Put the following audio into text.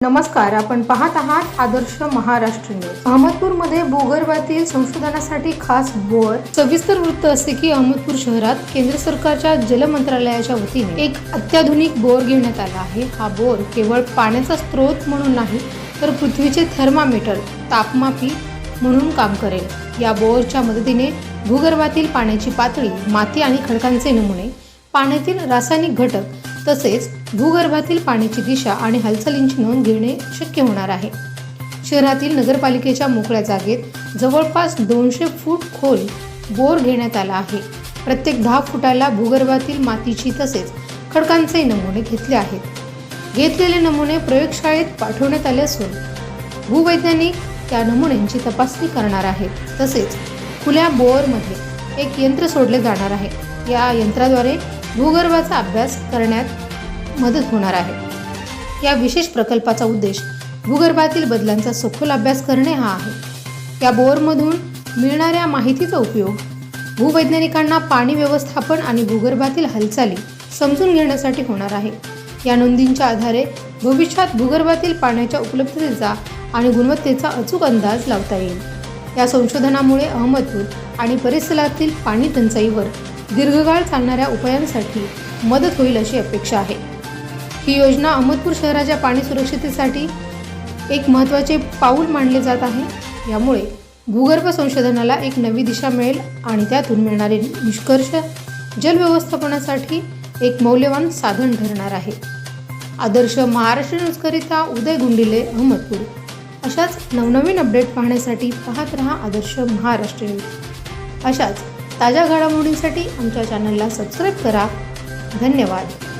नमस्कार आपण पाहत आहात आदर्श महाराष्ट्र न्यूज. अहमदपूरमध्ये भूगर्भातील संशोधनासाठी खास बोअर सविस्तर वृत्त असे की अहमदपूर शहरात केंद्र सरकारच्या जल मंत्रालयाच्या वतीने एक अत्याधुनिक बोर घेण्यात आला आहे. हा बोर केवळ पाण्याचा स्रोत म्हणून नाही तर पृथ्वीचे थर्मामीटर तापमापी म्हणून काम करेल. या बोरच्या मदतीने भूगर्भातील पाण्याची पातळी माती आणि खडकांचे नमुने पाण्यातील रासायनिक घटक तसेच भूगर्भातील पाण्याची दिशा आणि हालचालींची नोंद घेणे शक्य होणार आहे. शहरातील नगरपालिकेच्या मोकळ्या जागेत जवळपास दोनशे फूट खोल बोर घेण्यात आला आहे. प्रत्येक दहा फुटाला भूगर्भातील मातीची तसेच खडकांचे नमुने घेतले आहेत. घेतलेले नमुने प्रयोगशाळेत पाठवण्यात आले असून भूवैज्ञानिक त्या नमुन्यांची तपासणी करणार आहेत. तसेच खुल्या बोअरमध्ये एक यंत्र सोडले जाणार आहे. या यंत्राद्वारे भूगर्भाचा अभ्यास करण्यात मदत होणार आहे. या विशेष प्रकल्पाचा उद्देश भूगर्भातील बदलांचा सखोल अभ्यास करणे हा आहे. या बोअरमधून मिळणाऱ्या माहितीचा उपयोग भूवैज्ञानिकांना पाणी व्यवस्थापन आणि भूगर्भातील हालचाली समजून घेण्यासाठी होणार आहे. या नोंदींच्या आधारे भविष्यात भूगर्भातील पाण्याच्या उपलब्धतेचा आणि गुणवत्तेचा अचूक अंदाज लावता येईल. या संशोधनामुळे अहमदपूर आणि परिसरातील पाणी टंचाईवर दीर्घकाळ चालणाऱ्या उपायांसाठी मदत होईल अशी अपेक्षा आहे. ही योजना अहमदपूर शहराच्या पाणी सुरक्षिततेसाठी एक महत्त्वाचे पाऊल मानले जात आहे. यामुळे भूगर्भ संशोधनाला एक नवी दिशा मिळेल आणि त्यातून मिळणारे निष्कर्ष जल व्यवस्थापनासाठी एक मौल्यवान साधन ठरणार आहे. आदर्श महाराष्ट्र न्यूजकरिता उदय गुंडिले अहमदपूर. अशाच नवनवीन अपडेट पाहण्यासाठी पाहत रहा आदर्श महाराष्ट्र न्यूज. अशाच ताज्या घडामोडींसाठी आमच्या चॅनलला सबस्क्राईब करा. धन्यवाद.